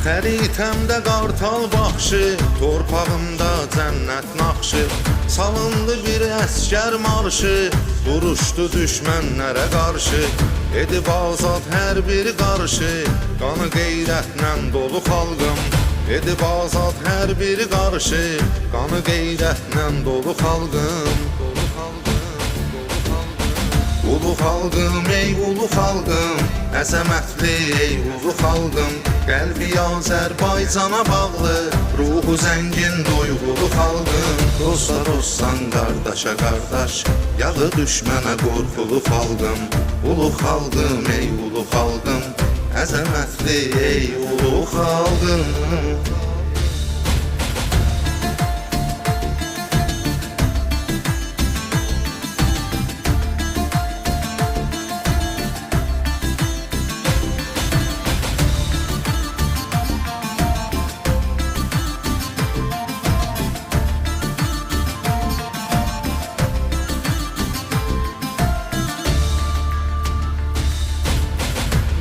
Xəritəmdə qartal baxşı, torpağımda cənnət naxşı. Salındı bir əskər marşı, duruşdu düşmənlərə qarşı. Edib azad hər biri qarşı, qanı qeyrətlə dolu xalqım. Edib azad hər biri qarşı, qanı qeyrətlə dolu xalqım. Ulu xalqım Əzəmətli ey ulu xalqım. Qəlbi Azərbaycana bağlı Ruhu zəngin doyğulu xalqım. Dosta dostsan qardaşa qardaş Yağı düşmənə qorxulu xalqım. Ulu xalqım, ey ulu xalqım Əzəmətli ey ulu xalqım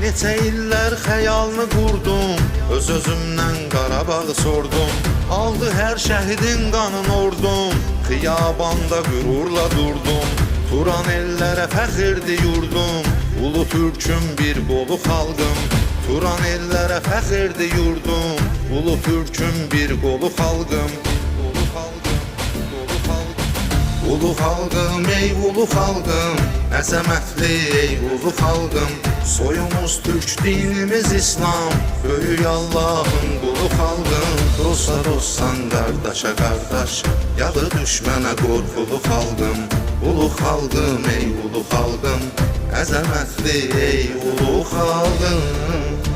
Neçə illər xəyalını qurdum Öz özümdən Qarabağı sordum. Aldı hər şəhidin qanın ordum. Xiyabanda qürurla durdum. Turan ellərə fəxirdi yurdum. Ulu türküm bir qolu xalqım Turan ellərə fəxirdi yurdum. Ulu türküm bir qolu xalqım xalqım, ey ulu xalqım Əzəmətli ey ulu xalqım Soyumuz türk, dinimiz İslam. Böyük Allahın qulu xalqım Dosta dostsan qardaşa qardaş Yağı düşmənə qorxulu xalqım Ulu xalqım, ey ulu xalqım Əzəmətli ey ulu xalqım